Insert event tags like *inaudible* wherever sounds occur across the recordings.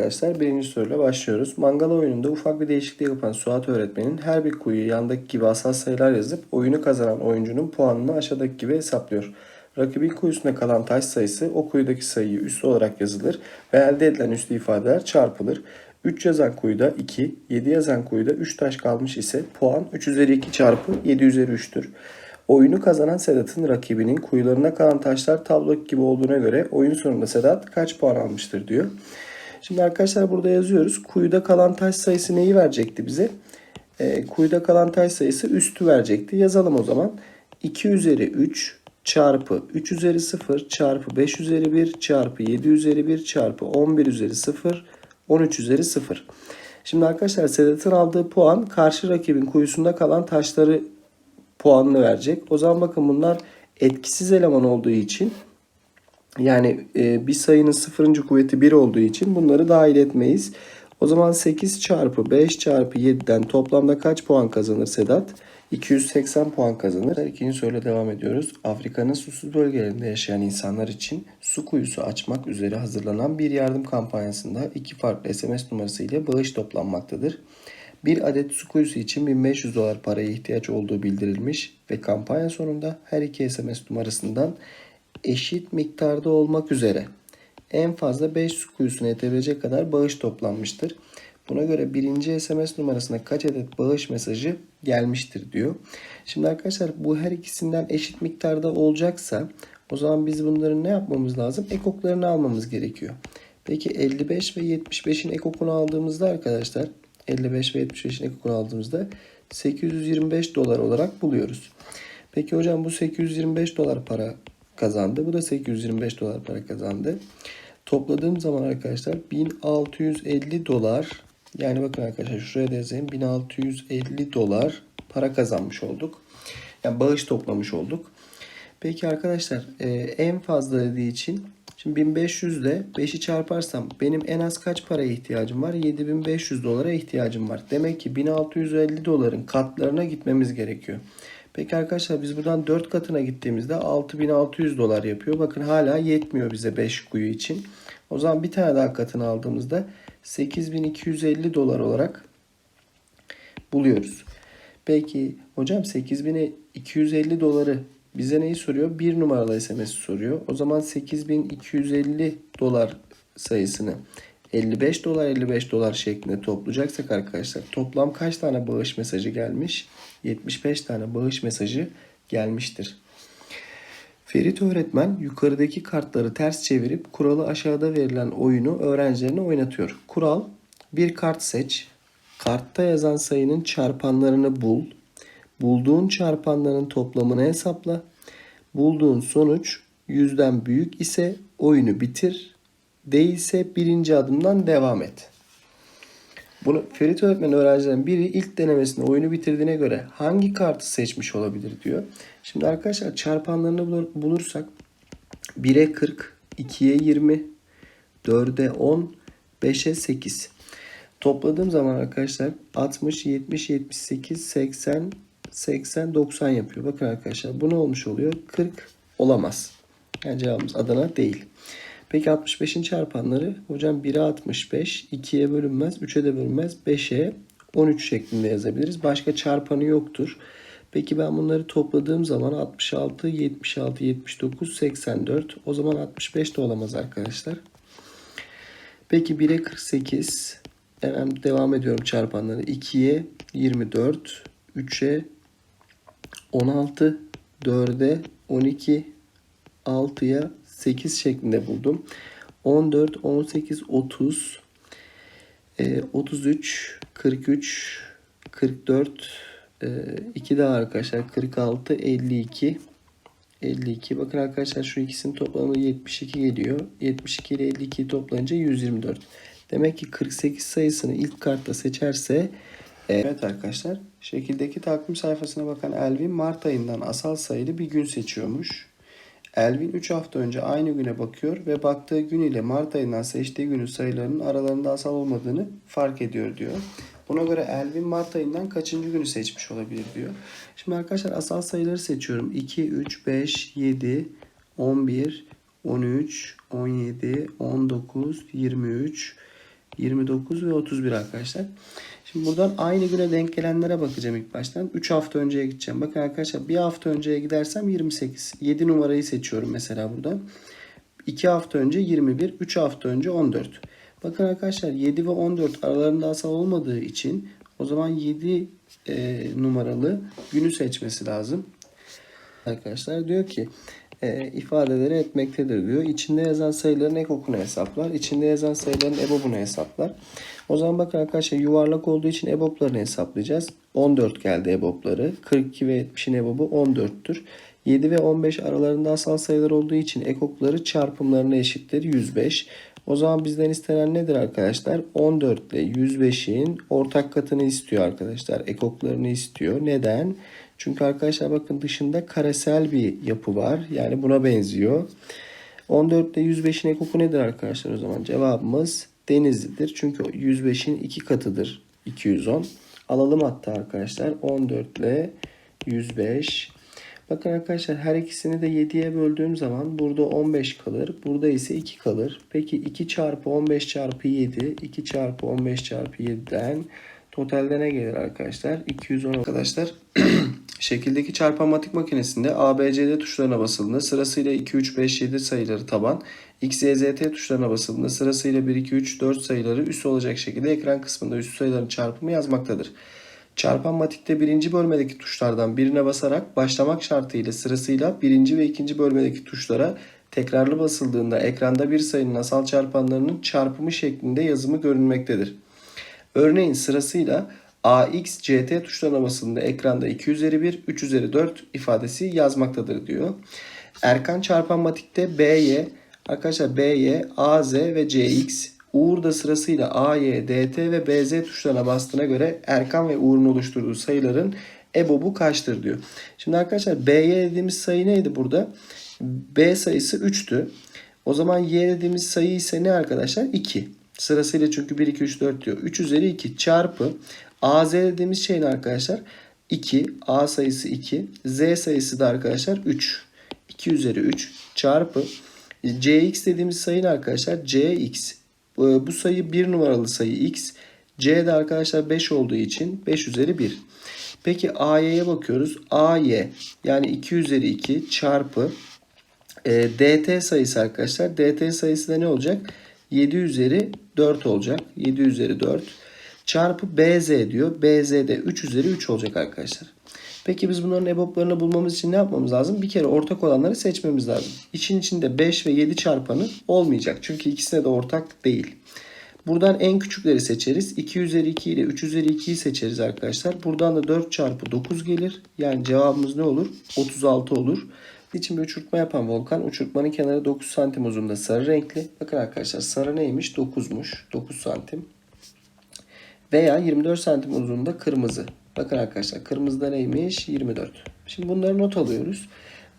Arkadaşlar birinci soruyla başlıyoruz. Mangala oyununda ufak bir değişiklik yapan Suat öğretmenin her bir kuyuya yandaki gibi asal sayılar yazıp oyunu kazanan oyuncunun puanını aşağıdaki gibi hesaplıyor. Rakibin kuyusunda kalan taş sayısı o kuyudaki sayıyı üslü olarak yazılır ve elde edilen üslü ifadeler çarpılır. 3 yazan kuyuda 2, 7 yazan kuyuda 3 taş kalmış ise puan 3 üzeri 2 çarpı 7 üzeri 3'tür. Oyunu kazanan Sedat'ın rakibinin kuyularına kalan taşlar tablo gibi olduğuna göre oyun sonunda Sedat kaç puan almıştır diyor. Şimdi arkadaşlar burada yazıyoruz. Kuyuda kalan taş sayısı neyi verecekti bize? Ee, kuyuda kalan taş sayısı üstü verecekti. Yazalım o zaman. 2 üzeri 3 çarpı 3 üzeri 0 çarpı 5 üzeri 1 çarpı 7 üzeri 1 çarpı 11 üzeri 0 13 üzeri 0. Şimdi arkadaşlar Sedat'ın aldığı puan karşı rakibin kuyusunda kalan taşları puanını verecek. O zaman bakın bunlar etkisiz eleman olduğu için yani e, bir sayının sıfırıncı kuvveti 1 olduğu için bunları dahil etmeyiz. O zaman 8 çarpı 5 çarpı 7'den toplamda kaç puan kazanır Sedat? 280 puan kazanır. İkinci soruyla devam ediyoruz. Afrika'nın susuz bölgelerinde yaşayan insanlar için su kuyusu açmak üzere hazırlanan bir yardım kampanyasında iki farklı SMS numarası ile bağış toplanmaktadır. Bir adet su kuyusu için 1500 dolar paraya ihtiyaç olduğu bildirilmiş ve kampanya sonunda her iki SMS numarasından eşit miktarda olmak üzere en fazla 5 su yetebilecek kadar bağış toplanmıştır. Buna göre birinci SMS numarasına kaç adet bağış mesajı gelmiştir diyor. Şimdi arkadaşlar bu her ikisinden eşit miktarda olacaksa o zaman biz bunların ne yapmamız lazım? Ekoklarını almamız gerekiyor. Peki 55 ve 75'in ekokunu aldığımızda arkadaşlar 55 ve 75'in ekokunu aldığımızda 825 dolar olarak buluyoruz. Peki hocam bu 825 dolar para kazandı. Bu da 825 dolar para kazandı. Topladığım zaman arkadaşlar 1650 dolar yani bakın arkadaşlar şuraya da yazayım 1650 dolar para kazanmış olduk. Yani bağış toplamış olduk. Peki arkadaşlar e, en fazla dediği için şimdi 1500 ile 5'i çarparsam benim en az kaç paraya ihtiyacım var? 7500 dolara ihtiyacım var. Demek ki 1650 doların katlarına gitmemiz gerekiyor. Peki arkadaşlar biz buradan 4 katına gittiğimizde 6600 dolar yapıyor. Bakın hala yetmiyor bize 5 kuyu için. O zaman bir tane daha katını aldığımızda 8250 dolar olarak buluyoruz. Peki hocam 8250 doları bize neyi soruyor? Bir numaralı SMS soruyor. O zaman 8250 dolar sayısını 55 dolar 55 dolar şeklinde toplayacaksak arkadaşlar toplam kaç tane bağış mesajı gelmiş? 75 tane bağış mesajı gelmiştir. Ferit öğretmen yukarıdaki kartları ters çevirip kuralı aşağıda verilen oyunu öğrencilerine oynatıyor. Kural bir kart seç. Kartta yazan sayının çarpanlarını bul. Bulduğun çarpanların toplamını hesapla. Bulduğun sonuç yüzden büyük ise oyunu bitir. Değilse birinci adımdan devam et. Bunu Ferit öğretmen öğrencilerin biri ilk denemesinde oyunu bitirdiğine göre hangi kartı seçmiş olabilir diyor. Şimdi arkadaşlar çarpanlarını bulursak 1'e 40, 2'ye 20, 4'e 10, 5'e 8. Topladığım zaman arkadaşlar 60, 70, 78, 80, 80, 90 yapıyor. Bakın arkadaşlar bu ne olmuş oluyor? 40 olamaz. Yani cevabımız Adana değil. Peki 65'in çarpanları hocam 1'e 65, 2'ye bölünmez, 3'e de bölünmez, 5'e 13 şeklinde yazabiliriz. Başka çarpanı yoktur. Peki ben bunları topladığım zaman 66, 76, 79, 84. O zaman 65 de olamaz arkadaşlar. Peki 1'e 48. Hemen devam ediyorum çarpanları. 2'ye 24, 3'e 16, 4'e 12, 6'ya 8 şeklinde buldum. 14, 18, 30, 33, 43, 44, 2 daha arkadaşlar 46, 52, 52. Bakın arkadaşlar şu ikisinin toplamı 72 geliyor. 72 ile 52'yi toplayınca 124. Demek ki 48 sayısını ilk kartta seçerse Evet arkadaşlar şekildeki takvim sayfasına bakan Elvin Mart ayından asal sayılı bir gün seçiyormuş. Elvin 3 hafta önce aynı güne bakıyor ve baktığı gün ile Mart ayından seçtiği günün sayılarının aralarında asal olmadığını fark ediyor diyor. Buna göre Elvin Mart ayından kaçıncı günü seçmiş olabilir diyor. Şimdi arkadaşlar asal sayıları seçiyorum. 2, 3, 5, 7, 11, 13, 17, 19, 23, 29 ve 31 arkadaşlar. Şimdi buradan aynı güne denk gelenlere bakacağım ilk baştan. 3 hafta önceye gideceğim. Bakın arkadaşlar bir hafta önceye gidersem 28. 7 numarayı seçiyorum mesela buradan. 2 hafta önce 21, 3 hafta önce 14. Bakın arkadaşlar 7 ve 14 aralarında asal olmadığı için o zaman 7 e, numaralı günü seçmesi lazım. Arkadaşlar diyor ki e, ifadeleri etmektedir diyor. İçinde yazan sayıların ekokunu hesaplar. İçinde yazan sayıların ebobunu hesaplar. O zaman bakın arkadaşlar yuvarlak olduğu için eboplarını hesaplayacağız. 14 geldi ebopları. 42 ve 70'in ebobu 14'tür. 7 ve 15 aralarında asal sayılar olduğu için ekokları çarpımlarına eşittir 105. O zaman bizden istenen nedir arkadaşlar? 14 ile 105'in ortak katını istiyor arkadaşlar. Ekoklarını istiyor. Neden? Çünkü arkadaşlar bakın dışında karesel bir yapı var. Yani buna benziyor. 14 ile 105'in ekoku nedir arkadaşlar o zaman? Cevabımız Denizli'dir. Çünkü 105'in iki katıdır 210. Alalım hatta arkadaşlar 14 ile 105. Bakın arkadaşlar her ikisini de 7'ye böldüğüm zaman burada 15 kalır. Burada ise 2 kalır. Peki 2 çarpı 15 çarpı 7. 2 çarpı 15 çarpı 7'den totalde ne gelir arkadaşlar? 210 arkadaşlar. *clears throat* Şekildeki çarpan matematik makinesinde A, B, C, D tuşlarına basıldığında sırasıyla 2, 3, 5, 7 sayıları taban, X, Y, Z, T tuşlarına basıldığında sırasıyla 1, 2, 3, 4 sayıları üst olacak şekilde ekran kısmında üst sayıların çarpımı yazmaktadır. Çarpan matikte birinci bölmedeki tuşlardan birine basarak başlamak şartıyla sırasıyla birinci ve ikinci bölmedeki tuşlara tekrarlı basıldığında ekranda bir sayının asal çarpanlarının çarpımı şeklinde yazımı görünmektedir. Örneğin sırasıyla AX, CT tuşlarına basıldığında ekranda 2 üzeri 1, 3 üzeri 4 ifadesi yazmaktadır diyor. Erkan çarpan matikte BY, arkadaşlar BY, AZ ve CX, Uğur da sırasıyla AY, DT ve BZ tuşlarına bastığına göre Erkan ve Uğur'un oluşturduğu sayıların EBOB'u kaçtır diyor. Şimdi arkadaşlar BY dediğimiz sayı neydi burada? B sayısı 3'tü. O zaman Y dediğimiz sayı ise ne arkadaşlar? 2. Sırasıyla çünkü 1, 2, 3, 4 diyor. 3 üzeri 2 çarpı AZ dediğimiz şey ne arkadaşlar? 2. A sayısı 2. Z sayısı da arkadaşlar 3. 2 üzeri 3 çarpı CX dediğimiz sayı ne arkadaşlar? CX. Bu sayı 1 numaralı sayı X. C de arkadaşlar 5 olduğu için 5 üzeri 1. Peki AY'ye bakıyoruz. AY yani 2 üzeri 2 çarpı e, DT sayısı arkadaşlar. DT sayısı da ne olacak? 7 üzeri 4 olacak. 7 üzeri 4 çarpı BZ diyor. BZ de 3 üzeri 3 olacak arkadaşlar. Peki biz bunların EBOB'larını bulmamız için ne yapmamız lazım? Bir kere ortak olanları seçmemiz lazım. İçin içinde 5 ve 7 çarpanı olmayacak. Çünkü ikisine de ortak değil. Buradan en küçükleri seçeriz. 2 üzeri 2 ile 3 üzeri 2'yi seçeriz arkadaşlar. Buradan da 4 çarpı 9 gelir. Yani cevabımız ne olur? 36 olur. İçin bir uçurtma yapan volkan. Uçurtmanın kenarı 9 santim uzunluğunda sarı renkli. Bakın arkadaşlar sarı neymiş? 9'muş. 9 santim. Veya 24 santim uzunluğunda kırmızı. Bakın arkadaşlar kırmızıda neymiş? 24. Şimdi bunları not alıyoruz.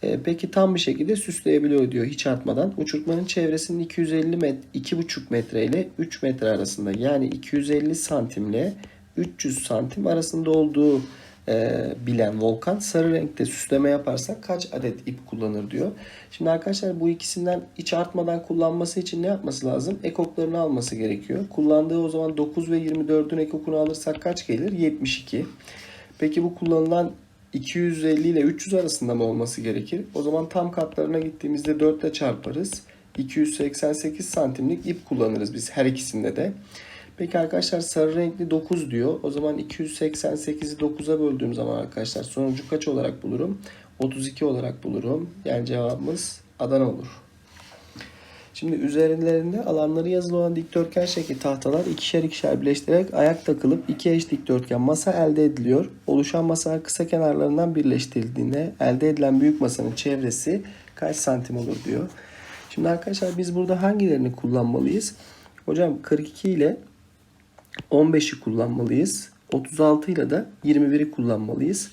Ee, peki tam bir şekilde süsleyebiliyor diyor hiç artmadan. Uçurtmanın çevresinin 250 met 2,5 metre ile 3 metre arasında yani 250 santimle 300 santim arasında olduğu e, bilen volkan sarı renkte süsleme yaparsak kaç adet ip kullanır diyor. Şimdi arkadaşlar bu ikisinden hiç artmadan kullanması için ne yapması lazım? Ekoklarını alması gerekiyor. Kullandığı o zaman 9 ve 24'ün ekokunu alırsak kaç gelir? 72. Peki bu kullanılan 250 ile 300 arasında mı olması gerekir? O zaman tam katlarına gittiğimizde 4 ile çarparız. 288 santimlik ip kullanırız biz her ikisinde de. Peki arkadaşlar sarı renkli 9 diyor. O zaman 288'i 9'a böldüğüm zaman arkadaşlar sonucu kaç olarak bulurum? 32 olarak bulurum. Yani cevabımız Adana olur. Şimdi üzerlerinde alanları yazılı olan dikdörtgen şekli tahtalar ikişer ikişer birleştirerek ayak takılıp iki eş dikdörtgen masa elde ediliyor. Oluşan masa kısa kenarlarından birleştirildiğinde elde edilen büyük masanın çevresi kaç santim olur diyor. Şimdi arkadaşlar biz burada hangilerini kullanmalıyız? Hocam 42 ile 15'i kullanmalıyız. 36 ile de 21'i kullanmalıyız.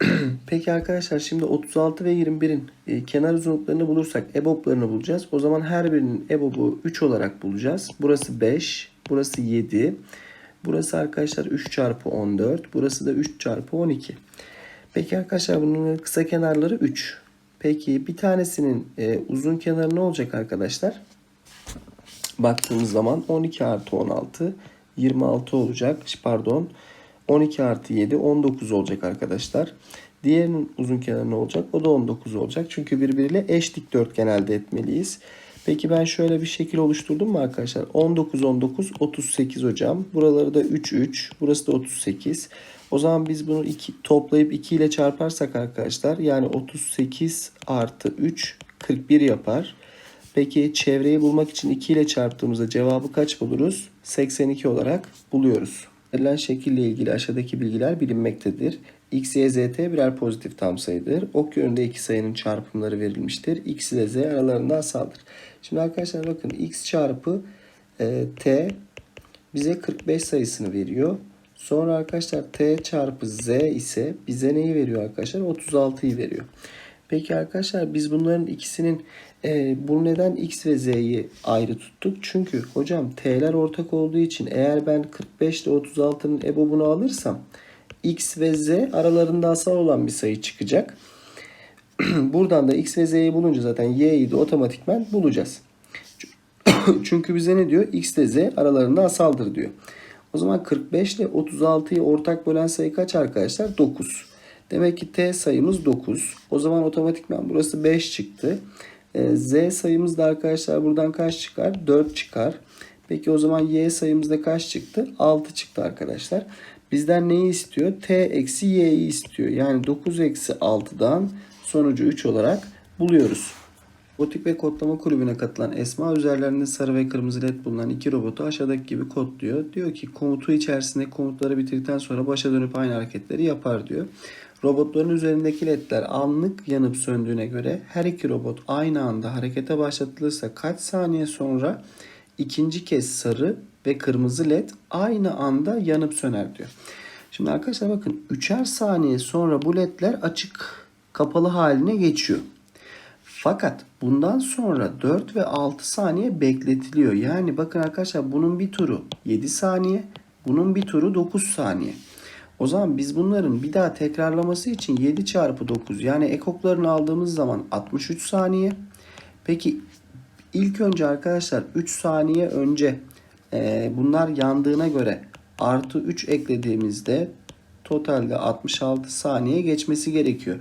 *clears throat* Peki arkadaşlar şimdi 36 ve 21'in e, kenar uzunluklarını bulursak EBOB'larını bulacağız. O zaman her birinin EBOB'u 3 olarak bulacağız. Burası 5, burası 7. Burası arkadaşlar 3 çarpı 14. Burası da 3 çarpı 12. Peki arkadaşlar bunun kısa kenarları 3. Peki bir tanesinin e, uzun kenarı ne olacak arkadaşlar? Baktığımız zaman 12 artı 16 26 olacak. Pardon 12 artı 7 19 olacak arkadaşlar. Diğerinin uzun kenarı ne olacak? O da 19 olacak. Çünkü birbiriyle eş dikdörtgen elde etmeliyiz. Peki ben şöyle bir şekil oluşturdum mu arkadaşlar? 19 19 38 hocam. Buraları da 3 3. Burası da 38. O zaman biz bunu iki, toplayıp 2 ile çarparsak arkadaşlar yani 38 artı 3 41 yapar. Peki çevreyi bulmak için 2 ile çarptığımızda cevabı kaç buluruz? 82 olarak buluyoruz. Verilen şekille ilgili aşağıdaki bilgiler bilinmektedir. X, Y, Z, T birer pozitif tam sayıdır. Ok yönünde iki sayının çarpımları verilmiştir. X ile Z aralarında asaldır. Şimdi arkadaşlar bakın X çarpı e, T bize 45 sayısını veriyor. Sonra arkadaşlar T çarpı Z ise bize neyi veriyor arkadaşlar? 36'yı veriyor. Peki arkadaşlar biz bunların ikisinin e, bu neden X ve Z'yi ayrı tuttuk? Çünkü hocam T'ler ortak olduğu için eğer ben 45 ile 36'nın EBOB'unu alırsam X ve Z aralarında asal olan bir sayı çıkacak. *clears throat* Buradan da X ve Z'yi bulunca zaten Y'yi de otomatikman bulacağız. *clears throat* Çünkü bize ne diyor? X ile Z aralarında asaldır diyor. O zaman 45 ile 36'yı ortak bölen sayı kaç arkadaşlar? 9. Demek ki T sayımız 9. O zaman otomatikman burası 5 çıktı. Ee, Z sayımız da arkadaşlar buradan kaç çıkar? 4 çıkar. Peki o zaman Y sayımız da kaç çıktı? 6 çıktı arkadaşlar. Bizden neyi istiyor? T eksi Y'yi istiyor. Yani 9 eksi 6'dan sonucu 3 olarak buluyoruz. Robotik ve kodlama kulübüne katılan Esma üzerlerinde sarı ve kırmızı led bulunan iki robotu aşağıdaki gibi kodluyor. Diyor ki komutu içerisinde komutları bitirdikten sonra başa dönüp aynı hareketleri yapar diyor. Robotların üzerindeki ledler anlık yanıp söndüğüne göre her iki robot aynı anda harekete başlatılırsa kaç saniye sonra ikinci kez sarı ve kırmızı led aynı anda yanıp söner diyor. Şimdi arkadaşlar bakın üçer saniye sonra bu ledler açık kapalı haline geçiyor. Fakat bundan sonra 4 ve 6 saniye bekletiliyor. Yani bakın arkadaşlar bunun bir turu 7 saniye, bunun bir turu 9 saniye. O zaman biz bunların bir daha tekrarlaması için 7 çarpı 9 yani ekoklarını aldığımız zaman 63 saniye. Peki ilk önce arkadaşlar 3 saniye önce e, bunlar yandığına göre artı 3 eklediğimizde totalde 66 saniye geçmesi gerekiyor.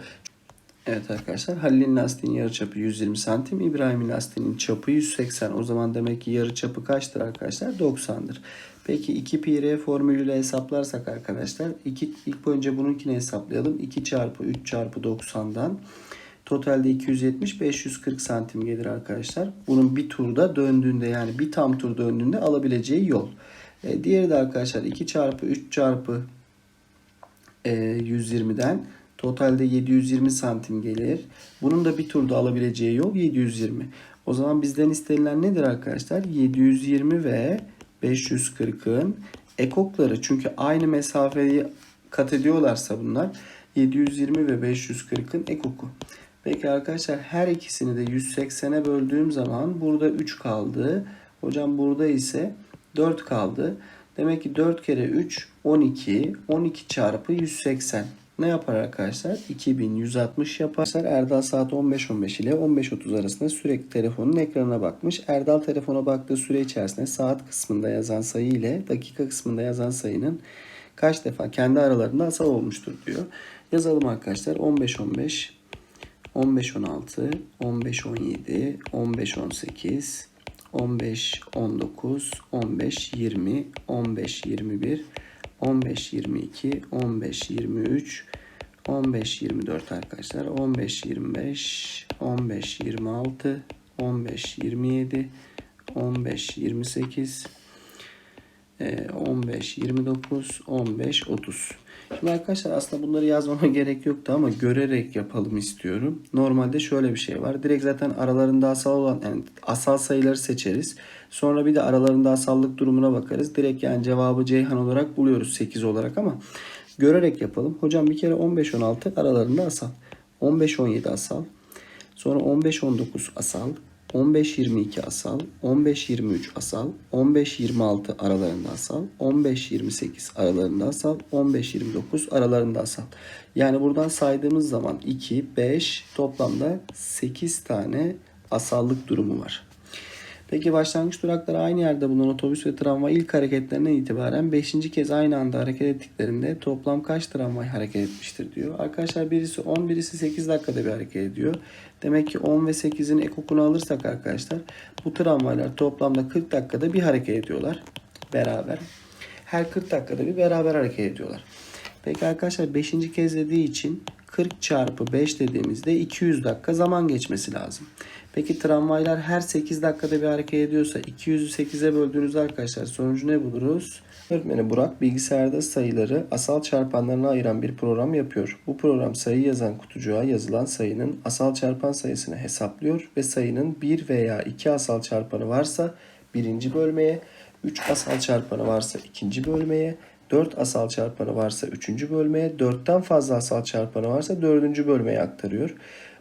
Evet arkadaşlar Halil'in lastiğinin yarıçapı 120 santim. İbrahim'in lastiğinin çapı 180. O zaman demek ki yarıçapı kaçtır arkadaşlar? 90'dır. Peki 2 pi r formülüyle hesaplarsak arkadaşlar iki, ilk önce bununkini hesaplayalım. 2 çarpı 3 çarpı 90'dan totalde 270 540 santim gelir arkadaşlar. Bunun bir turda döndüğünde yani bir tam tur döndüğünde alabileceği yol. E, diğeri de arkadaşlar 2 çarpı 3 çarpı e, 120'den Totalde 720 santim gelir. Bunun da bir turda alabileceği yol 720. O zaman bizden istenilen nedir arkadaşlar? 720 ve 540'ın ekokları. Çünkü aynı mesafeyi kat ediyorlarsa bunlar 720 ve 540'ın ekoku. Peki arkadaşlar her ikisini de 180'e böldüğüm zaman burada 3 kaldı. Hocam burada ise 4 kaldı. Demek ki 4 kere 3 12. 12 çarpı 180 ne yapar arkadaşlar? 2160 yapar. Erdal saat 15.15 ile 15.30 arasında sürekli telefonun ekranına bakmış. Erdal telefona baktığı süre içerisinde saat kısmında yazan sayı ile dakika kısmında yazan sayının kaç defa kendi aralarında asal olmuştur diyor. Yazalım arkadaşlar. 15.15 15.16 15.17 15.18 15.19 15.20 15.21 15 22 15 23 15 24 arkadaşlar 15 25 15 26 15 27 15 28 15 29 15 30 Şimdi arkadaşlar aslında bunları yazmama *laughs* gerek yoktu ama görerek yapalım istiyorum. Normalde şöyle bir şey var. Direkt zaten aralarında asal olan yani asal sayıları seçeriz. Sonra bir de aralarında asallık durumuna bakarız. Direkt yani cevabı Ceyhan olarak buluyoruz 8 olarak ama görerek yapalım. Hocam bir kere 15-16 aralarında asal. 15-17 asal. Sonra 15-19 asal. 15-22 asal, 15-23 asal, 15-26 aralarında asal, 15-28 aralarında asal, 15-29 aralarında asal. Yani buradan saydığımız zaman 2, 5 toplamda 8 tane asallık durumu var. Peki başlangıç durakları aynı yerde bulunan otobüs ve tramvay ilk hareketlerinden itibaren 5. kez aynı anda hareket ettiklerinde toplam kaç tramvay hareket etmiştir diyor. Arkadaşlar birisi 10 birisi 8 dakikada bir hareket ediyor. Demek ki 10 ve 8'in ekokunu alırsak arkadaşlar bu tramvaylar toplamda 40 dakikada bir hareket ediyorlar beraber. Her 40 dakikada bir beraber hareket ediyorlar. Peki arkadaşlar 5. kez dediği için 40 çarpı 5 dediğimizde 200 dakika zaman geçmesi lazım. Peki tramvaylar her 8 dakikada bir hareket ediyorsa 200'ü 8'e böldüğünüzde arkadaşlar sonucu ne buluruz? Öğretmeni Burak bilgisayarda sayıları asal çarpanlarına ayıran bir program yapıyor. Bu program sayı yazan kutucuğa yazılan sayının asal çarpan sayısını hesaplıyor ve sayının 1 veya 2 asal çarpanı varsa birinci bölmeye, 3 asal çarpanı varsa ikinci bölmeye, 4 asal çarpanı varsa 3. bölmeye, 4'ten fazla asal çarpanı varsa 4. bölmeye aktarıyor.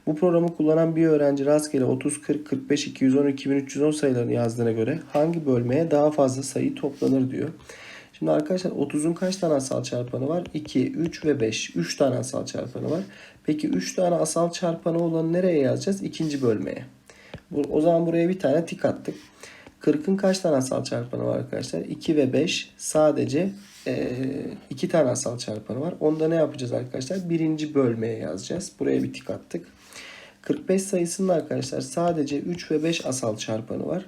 Bu programı kullanan bir öğrenci rastgele 30, 40, 45, 210, 2310 sayılarını yazdığına göre hangi bölmeye daha fazla sayı toplanır diyor. Şimdi arkadaşlar 30'un kaç tane asal çarpanı var? 2, 3 ve 5. 3 tane asal çarpanı var. Peki 3 tane asal çarpanı olanı nereye yazacağız? İkinci bölmeye. O zaman buraya bir tane tik attık. 40'ın kaç tane asal çarpanı var arkadaşlar? 2 ve 5 sadece 2 tane asal çarpanı var. Onda ne yapacağız arkadaşlar? Birinci bölmeye yazacağız. Buraya bir tik attık. 45 sayısının arkadaşlar sadece 3 ve 5 asal çarpanı var.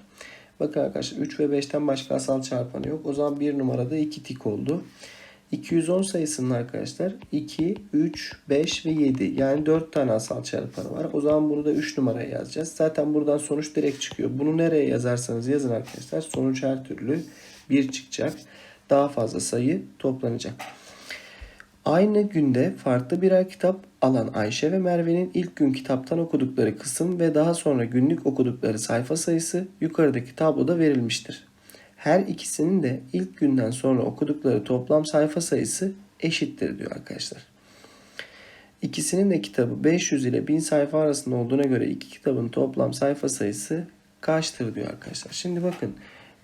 Bakın arkadaşlar 3 ve 5'ten başka asal çarpanı yok. O zaman bir numarada 2 tik oldu. 210 sayısının arkadaşlar 2, 3, 5 ve 7 yani 4 tane asal çarpanı var. O zaman bunu da 3 numaraya yazacağız. Zaten buradan sonuç direkt çıkıyor. Bunu nereye yazarsanız yazın arkadaşlar. Sonuç her türlü 1 çıkacak. Daha fazla sayı toplanacak. Aynı günde farklı birer kitap alan Ayşe ve Merve'nin ilk gün kitaptan okudukları kısım ve daha sonra günlük okudukları sayfa sayısı yukarıdaki tabloda verilmiştir. Her ikisinin de ilk günden sonra okudukları toplam sayfa sayısı eşittir diyor arkadaşlar. İkisinin de kitabı 500 ile 1000 sayfa arasında olduğuna göre iki kitabın toplam sayfa sayısı kaçtır diyor arkadaşlar. Şimdi bakın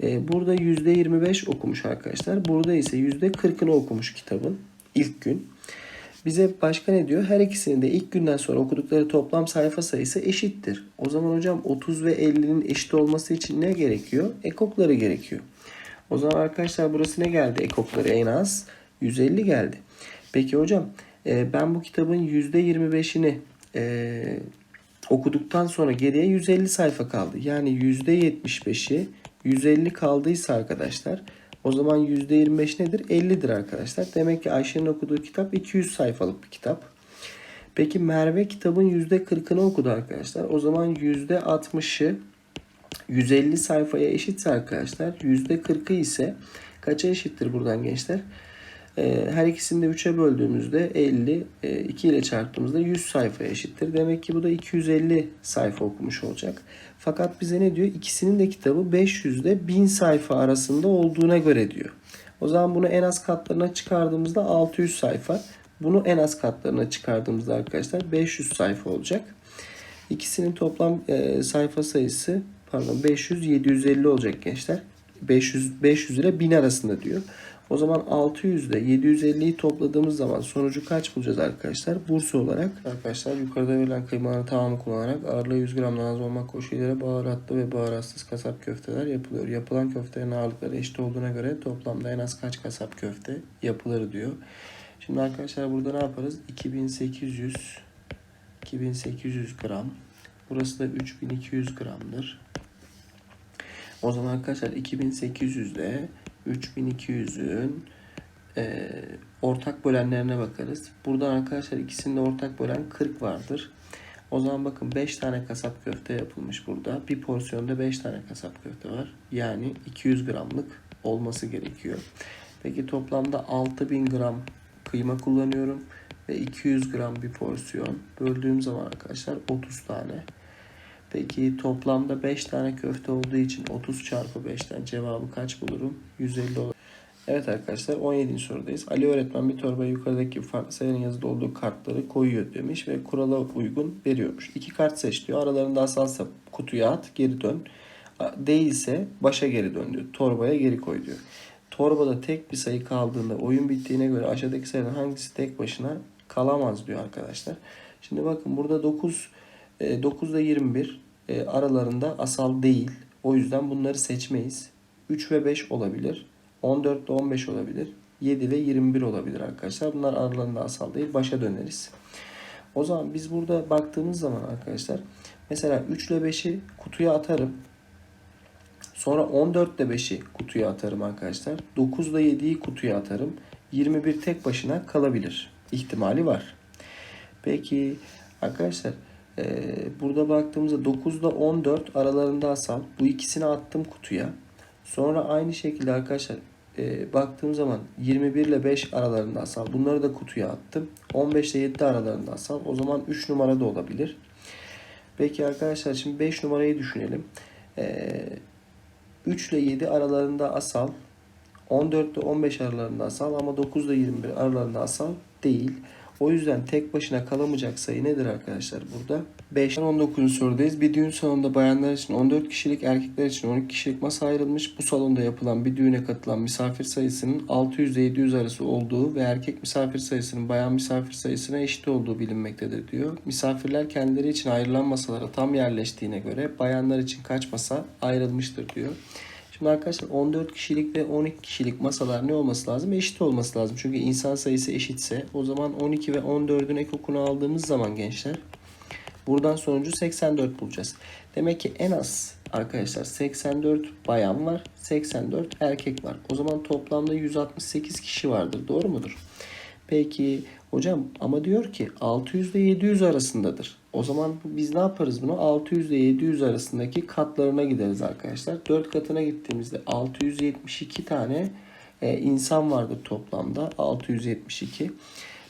e, burada %25 okumuş arkadaşlar. Burada ise %40'ını okumuş kitabın ilk gün. Bize başka ne diyor? Her ikisinin de ilk günden sonra okudukları toplam sayfa sayısı eşittir. O zaman hocam 30 ve 50'nin eşit olması için ne gerekiyor? Ekokları gerekiyor. O zaman arkadaşlar burası ne geldi? Ekokları en az 150 geldi. Peki hocam e, ben bu kitabın %25'ini e, okuduktan sonra geriye 150 sayfa kaldı. Yani %75'i 150 kaldıysa arkadaşlar o zaman %25 nedir? 50'dir arkadaşlar. Demek ki Ayşe'nin okuduğu kitap 200 sayfalık bir kitap. Peki Merve kitabın %40'ını okudu arkadaşlar. O zaman %60'ı 150 sayfaya eşitse arkadaşlar %40'ı ise kaça eşittir buradan gençler? Ee, her ikisini de 3'e böldüğümüzde 50, 2 ile çarptığımızda 100 sayfa eşittir. Demek ki bu da 250 sayfa okumuş olacak. Fakat bize ne diyor? İkisinin de kitabı 500 ile 1000 sayfa arasında olduğuna göre diyor. O zaman bunu en az katlarına çıkardığımızda 600 sayfa. Bunu en az katlarına çıkardığımızda arkadaşlar 500 sayfa olacak. İkisinin toplam e, sayfa sayısı pardon 500 750 olacak gençler. 500 500 ile 1000 arasında diyor. O zaman 600 ile 750'yi topladığımız zaman sonucu kaç bulacağız arkadaşlar? Bursa olarak arkadaşlar yukarıda verilen kıymaların tamamı kullanarak ağırlığı 100 gramdan az olmak koşuluyla baharatlı ve baharatsız kasap köfteler yapılıyor. Yapılan köftelerin ağırlıkları eşit olduğuna göre toplamda en az kaç kasap köfte yapılır diyor. Şimdi arkadaşlar burada ne yaparız? 2800 2800 gram. Burası da 3200 gramdır. O zaman arkadaşlar 2800 ile 3200'ün e, ortak bölenlerine bakarız. Buradan arkadaşlar ikisinde ortak bölen 40 vardır. O zaman bakın 5 tane kasap köfte yapılmış burada. Bir porsiyonda 5 tane kasap köfte var. Yani 200 gramlık olması gerekiyor. Peki toplamda 6000 gram kıyma kullanıyorum. Ve 200 gram bir porsiyon. Böldüğüm zaman arkadaşlar 30 tane. Peki toplamda 5 tane köfte olduğu için 30 çarpı 5'ten cevabı kaç bulurum? 150 olur. Evet arkadaşlar 17. sorudayız. Ali öğretmen bir torbaya yukarıdaki farklı sayının yazılı olduğu kartları koyuyor demiş ve kurala uygun veriyormuş. İki kart seç diyor. Aralarında asalsa kutuya at geri dön. Değilse başa geri dön diyor. Torbaya geri koy diyor. Torbada tek bir sayı kaldığında oyun bittiğine göre aşağıdaki sayıların hangisi tek başına kalamaz diyor arkadaşlar. Şimdi bakın burada 9 9 ile 21 e, aralarında asal değil. O yüzden bunları seçmeyiz. 3 ve 5 olabilir. 14 ile 15 olabilir. 7 ve 21 olabilir arkadaşlar. Bunlar aralarında asal değil. Başa döneriz. O zaman biz burada baktığımız zaman arkadaşlar mesela 3 ile 5'i kutuya atarım. Sonra 14 ile 5'i kutuya atarım arkadaşlar. 9 ile 7'yi kutuya atarım. 21 tek başına kalabilir. ihtimali var. Peki arkadaşlar burada baktığımızda 9 ile 14 aralarında asal. Bu ikisini attım kutuya. Sonra aynı şekilde arkadaşlar e, baktığım zaman 21 ile 5 aralarında asal. Bunları da kutuya attım. 15 ile 7 de aralarında asal. O zaman 3 numara da olabilir. Peki arkadaşlar şimdi 5 numarayı düşünelim. E, 3 ile 7 aralarında asal. 14 ile 15 aralarında asal ama 9 ile 21 aralarında asal değil. O yüzden tek başına kalamayacak sayı nedir arkadaşlar burada? 5. 19. sorudayız. Bir düğün salonunda bayanlar için 14 kişilik, erkekler için 12 kişilik masa ayrılmış. Bu salonda yapılan bir düğüne katılan misafir sayısının 600 ile 700 arası olduğu ve erkek misafir sayısının bayan misafir sayısına eşit olduğu bilinmektedir diyor. Misafirler kendileri için ayrılan masalara tam yerleştiğine göre bayanlar için kaç masa ayrılmıştır diyor. Şimdi arkadaşlar 14 kişilik ve 12 kişilik masalar ne olması lazım? Eşit olması lazım. Çünkü insan sayısı eşitse o zaman 12 ve 14'ün ekokunu aldığımız zaman gençler buradan sonucu 84 bulacağız. Demek ki en az arkadaşlar 84 bayan var, 84 erkek var. O zaman toplamda 168 kişi vardır. Doğru mudur? Peki hocam ama diyor ki 600 ile 700 arasındadır. O zaman biz ne yaparız bunu? 600 ile 700 arasındaki katlarına gideriz arkadaşlar. 4 katına gittiğimizde 672 tane e, insan vardır toplamda. 672.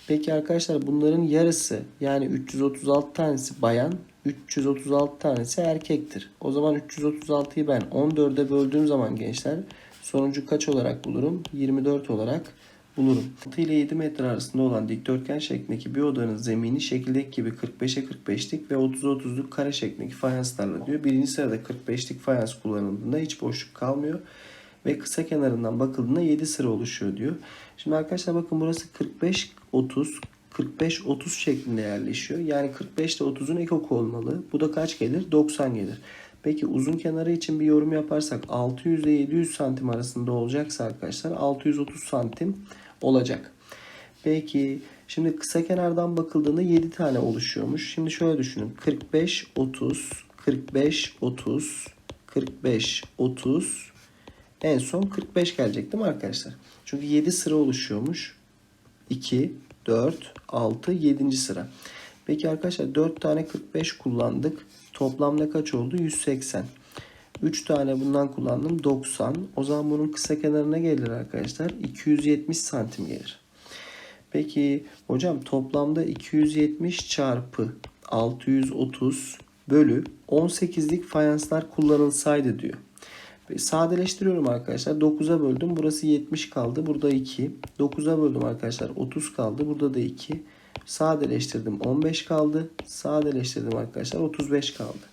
Peki arkadaşlar bunların yarısı yani 336 tanesi bayan, 336 tanesi erkektir. O zaman 336'yı ben 14'e böldüğüm zaman gençler sonucu kaç olarak bulurum? 24 olarak bulurum. 6 ile 7 metre arasında olan dikdörtgen şeklindeki bir odanın zemini şekildeki gibi 45'e 45'lik ve 30'a 30'luk kare şeklindeki fayanslarla diyor. Birinci sırada 45'lik fayans kullanıldığında hiç boşluk kalmıyor. Ve kısa kenarından bakıldığında 7 sıra oluşuyor diyor. Şimdi arkadaşlar bakın burası 45 30 45 30 şeklinde yerleşiyor. Yani 45 ile 30'un ekoku olmalı. Bu da kaç gelir? 90 gelir. Peki uzun kenarı için bir yorum yaparsak 600 ile 700 santim arasında olacaksa arkadaşlar 630 santim olacak. Peki şimdi kısa kenardan bakıldığında 7 tane oluşuyormuş. Şimdi şöyle düşünün. 45 30 45 30 45 30 en son 45 gelecek değil mi arkadaşlar? Çünkü 7 sıra oluşuyormuş. 2 4 6 7. sıra. Peki arkadaşlar 4 tane 45 kullandık. Toplamda kaç oldu? 180. 3 tane bundan kullandım. 90. O zaman bunun kısa kenarına gelir arkadaşlar. 270 santim gelir. Peki hocam toplamda 270 çarpı 630 bölü 18'lik fayanslar kullanılsaydı diyor. Sadeleştiriyorum arkadaşlar. 9'a böldüm. Burası 70 kaldı. Burada 2. 9'a böldüm arkadaşlar. 30 kaldı. Burada da 2. Sadeleştirdim 15 kaldı. Sadeleştirdim arkadaşlar 35 kaldı.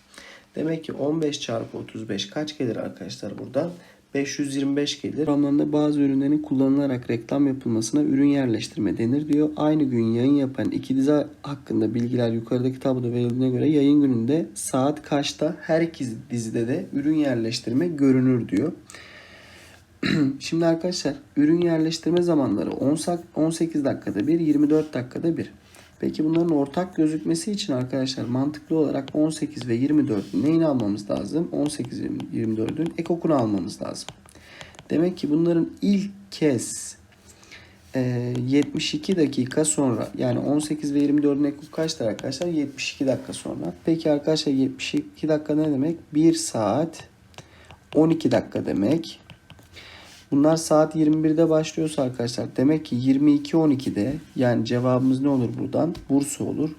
Demek ki 15 çarpı 35 kaç gelir arkadaşlar buradan? 525 gelir. Anlamda bazı ürünlerin kullanılarak reklam yapılmasına ürün yerleştirme denir diyor. Aynı gün yayın yapan iki dizi hakkında bilgiler yukarıdaki tabloda verildiğine göre yayın gününde saat kaçta her iki dizide de ürün yerleştirme görünür diyor. *clears throat* Şimdi arkadaşlar ürün yerleştirme zamanları 18 dakikada bir 24 dakikada bir. Peki bunların ortak gözükmesi için arkadaşlar mantıklı olarak 18 ve 24'ün neyini almamız lazım? 18 ve 24'ün ekokunu almamız lazım. Demek ki bunların ilk kez e, 72 dakika sonra yani 18 ve 24'ün ekoku kaçtır arkadaşlar? 72 dakika sonra. Peki arkadaşlar 72 dakika ne demek? 1 saat 12 dakika demek. Bunlar saat 21'de başlıyorsa arkadaşlar demek ki 22.12'de yani cevabımız ne olur buradan? Bursa olur.